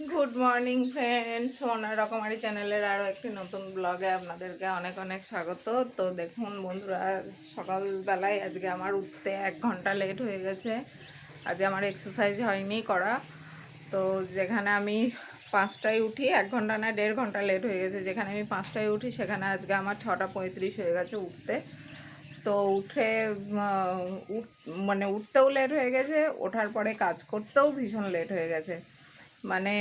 Good morning friends সোনার রকমারি চ্যানেলের আরও একটি নতুন ব্লগে আপনাদেরকে অনেক অনেক স্বাগত। তো দেখুন বন্ধুরা, সকালবেলায় আজকে আমার উঠতে এক ঘণ্টা লেট হয়ে গেছে। আজকে আমার এক্সারসাইজ হয়নি করা। তো যেখানে আমি পাঁচটায় উঠি, এক ঘণ্টা না দেড় ঘণ্টা লেট হয়ে গেছে। যেখানে আমি পাঁচটায় উঠি, সেখানে আজকে আমার ছটা পঁয়ত্রিশ হয়ে গেছে উঠতে। তো উঠ মানে উঠতেও লেট হয়ে গেছে, ওঠার পরে কাজ করতেও ভীষণ লেট হয়ে গেছে। মানে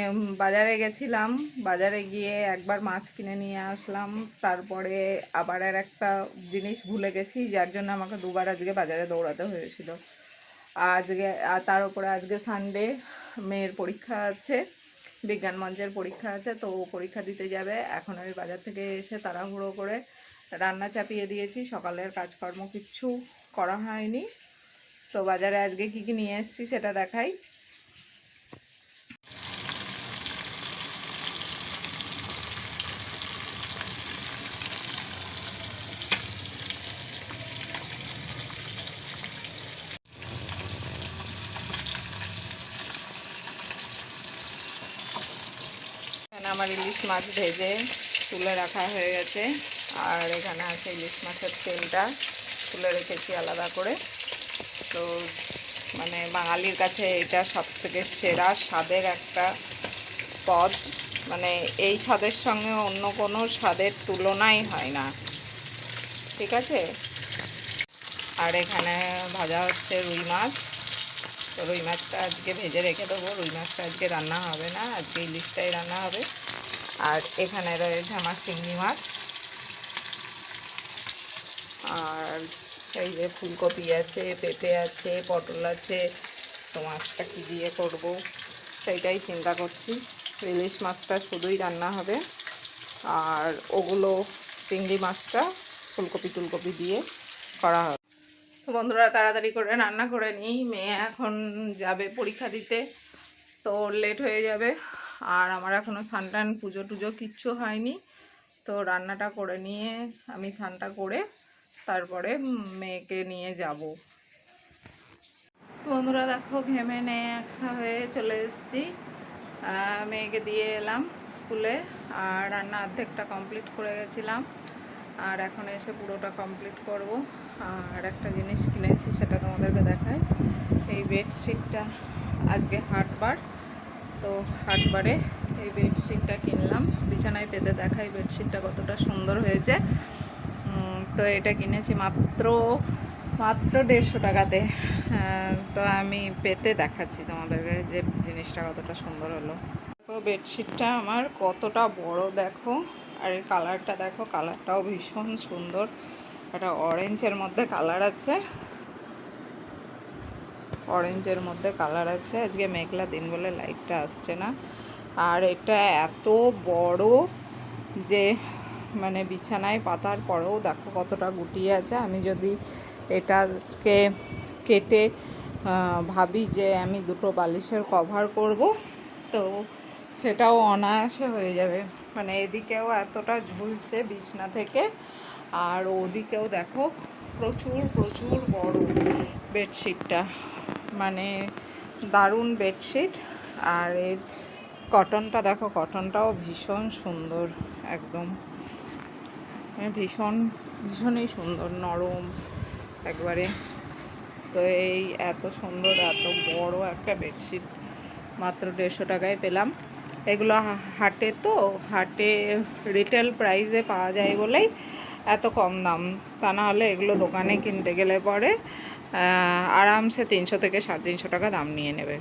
বাজারে গেছিলাম। বাজারে গিয়ে একবার মাছ কিনে নিয়ে আসলাম। তারপরে আবার আর একটা জিনিস ভুলে গেছি, যার জন্য আমাকে দুবার আজকে বাজারে দৌড়াতে হয়েছিল। আজকে, আর তার উপরে আজকে সানডে মেয়ের পরীক্ষা আছে, বিজ্ঞান মঞ্চের পরীক্ষা আছে, তো পরীক্ষা দিতে যাবে। এখন আমি বাজার থেকে এসে তাড়াহুড়ো করে রান্না চাপিয়ে দিয়েছি। সকালের কাজকর্ম কিচ্ছু করা হয়নি। তো বাজারে আজকে কি কি নিয়ে এসেছি সেটা দেখাই। আমার ইলিশ মাছ ভেজে তুলে রাখা হয়ে গেছে। আর এখানে আছে ইলিশ মাছের তেলটা, তুলে রেখেছি আলাদা করে। তো মানে বাঙালির কাছে এটা সব থেকে সেরা স্বাদের একটা পদ। মানে এই স্বাদের সঙ্গে অন্য কোনো স্বাদের তুলনাই হয় না। ঠিক আছে? আর এখানে ভাজা হচ্ছে রুই মাছ। তো রুই মাছটা আজকে ভেজে রেখে দেবো। রুই মাছটা আজকে রান্না হবে না। আজকে ইলিশটাই রান্না হবে। আর এখানে রয়েছে আমার চিংড়ি মাছ। আর এই যে ফুলকপি আছে, পেঁপে আছে, পটল আছে, তো মাছটা কী দিয়ে করব সেইটাই চিন্তা করছি। ইলিশ মাছটা শুধুই রান্না হবে। আর ওগুলো চিংড়ি মাছটা ফুলকপি টুলকপি দিয়ে করা হবে। বন্ধুরা, তাড়াতাড়ি করে রান্না করে নিই। মেয়ে এখন যাবে পরীক্ষা দিতে, তো লেট হয়ে যাবে। আর আমার এখনও সানটান পুজো টুজো কিচ্ছু হয়নি। তো রান্নাটা করে নিয়ে আমি সানটা করে তারপরে মেয়েকে নিয়ে যাব। বন্ধুরা দেখো, ঘেমে নিয়ে একসা হয়ে চলে এসেছি। মেয়েকে দিয়ে এলাম স্কুলে আর রান্না অর্ধেকটা কমপ্লিট করে গেছিলাম। আর এখন এসে পুরোটা কমপ্লিট করব। আর একটা জিনিস কিনেছি, সেটা তোমাদেরকে দেখাই। এই বেডশিটটা আজকে হাটবার। তো হাটবারে এই বেডশিটটা কিনলাম। বিছানায় পেতে দেখাই বেডশিটটা কতটা সুন্দর হয়েছে। তো এটা কিনেছি মাত্র মাত্র দেড়শো টাকাতে। তো আমি পেতে দেখাচ্ছি তোমাদেরকে যে জিনিসটা কতটা সুন্দর হলো। তো বেডশিটটা আমার কতটা বড় দেখো, আর এর কালারটা দেখো, কালারটাও ভীষণ সুন্দর। একটা অরেঞ্জের মধ্যে কালার আছে। অরেঞ্জের মধ্যে কালার আছে। আজকে মেঘলা দিন বলে লাইটটা আসছে না। আর এটা এত বড় যে মানে বিছানায় পাতার পরেও দেখো কতটা গুটিয়ে আছে। আমি যদি এটাকে কেটে ভাবি যে আমি দুটো বালিশের কভার করব, তো সেটাও অনায়াসে হয়ে যাবে। মানে এদিকেও এতটা ঝুলছে বিছনা থেকে, আর ওদিকেও দেখো প্রচুর প্রচুর বড় বেডশিটটা। মানে দারুণ বেডশিট আর এর কটনটা দেখো কটনটাও ভীষণ সুন্দর একদম। মানে ভীষণ, ভীষণই সুন্দর, নরম একবারে। তো এই এত সুন্দর, এত বড় একটা বেডশিট মাত্র দেড়শো টাকায় পেলাম। এগুলো হাটে তো, হাটে রিটেল প্রাইসে পাওয়া যায় বলেই এত কম দাম। তা নাহলে এগুলো দোকানে কিনতে গেলে পরে আরামসে তিনশো থেকে সাড়ে তিনশো টাকা দাম নিয়ে নেবে।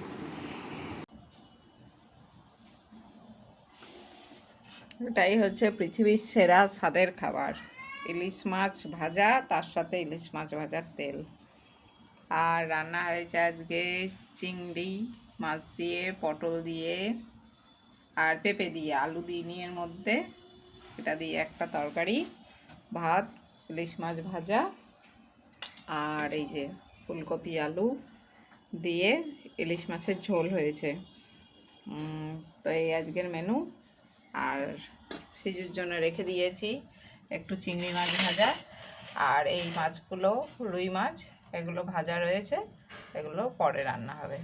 এটাই হচ্ছে পৃথিবীর সেরা স্বাদের খাবার। ইলিশ মাছ ভাজা, তার সাথে ইলিশ মাছ ভাজার তেল। আর রান্না হয়েছে আজকে চিংড়ি, মাছ দিয়ে, পটল দিয়ে, আর পেঁপে দিয়ে, আলু দিইনি এর মধ্যে। এটা দিয়ে একটা তরকারি, ভাত, ইলিশ মাছ ভাজা আর এই যে ফুলকপি আলু দিয়ে ইলিশ মাছের ঝোল হয়েছে। তো এই আজকের মেনু। আর সিজুর জন্য রেখে দিয়েছি একটু চিংড়ি মাছ ভাজা। আর এই মাছগুলো রুই মাছ, এগুলো ভাজা রয়েছে, এগুলো পরে রান্না হবে।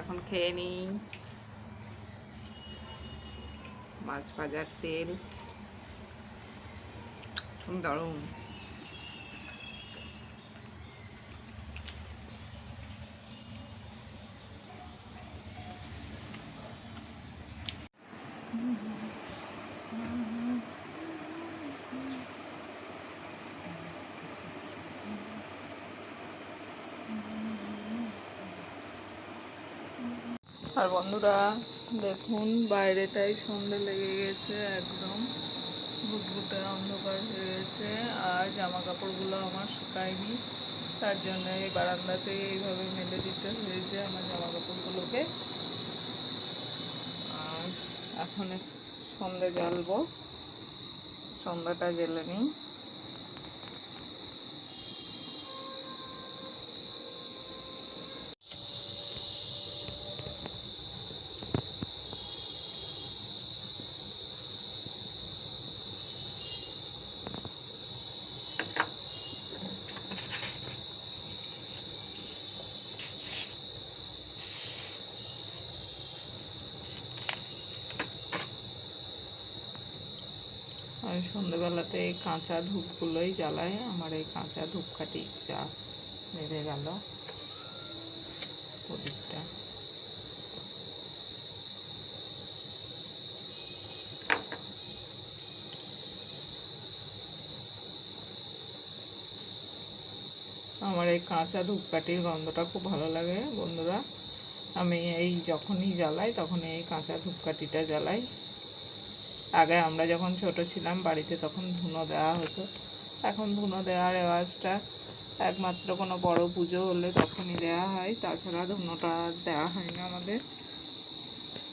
এখন খেয়ে নিই। মাছ ভাজার তেল। দারুণ আর বন্ধুরা দেখুন বাইরেটাই সন্ধে লেগে গেছে একদম। ঘুটঘুটে অন্ধকার হয়ে গেছে আর জামা কাপড়গুলো আমার শুকায়নি। তার জন্য এই বারান্দাতে এইভাবে মেলে দিতে হয়েছে আমার জামা কাপড়গুলোকে আর এখন সন্ধে জ্বালবো। সন্ধ্যাটা জ্বেলে নিই। সন্ধ্যেবেলাতে এই কাঁচা ধূপগুলোই জ্বালাই আমার এই কাঁচা ধূপকাঠি যা নেভে গেল প্রদীপটা। আমার এই কাঁচা ধূপকাঠির গন্ধটা খুব ভালো লাগে, বন্ধুরা। আমি এই যখনই জ্বালাই, তখনই এই কাঁচা ধূপকাঠিটা জ্বালাই। আগে আমরা যখন ছোট ছিলাম বাড়িতে তখন ধুনো দেওয়া হতো। এখন ধুনো দেওয়ার রেওয়াজটা একমাত্র কোনো বড় পুজো হলে তখনই দেওয়া হয়, তাছাড়া ধুনোটা দেওয়া হয় না আমাদের।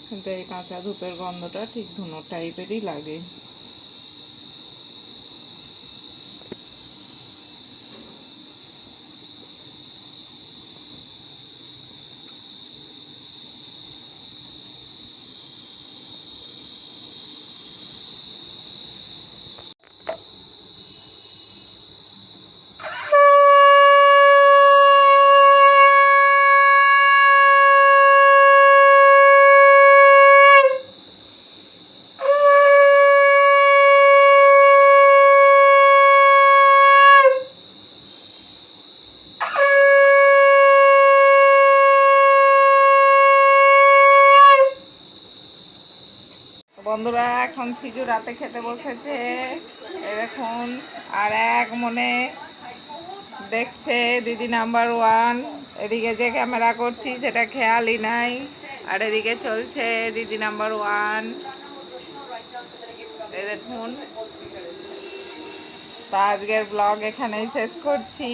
কিন্তু এই কাঁচা ধূপের গন্ধটা ঠিক ধুনো টাইপেরই লাগে। বন্ধুরা, এখন সিজু রাতে খেতে বসেছে। এ দেখুন, আর এক মনে দেখছে দিদি নাম্বার ওয়ান। এদিকে যে ক্যামেরা করছি, সেটা খেয়ালই নাই। আর এদিকে চলছে দিদি নাম্বার ওয়ান। এই দেখুন, তা আজকের ব্লগ এখানেই শেষ করছি।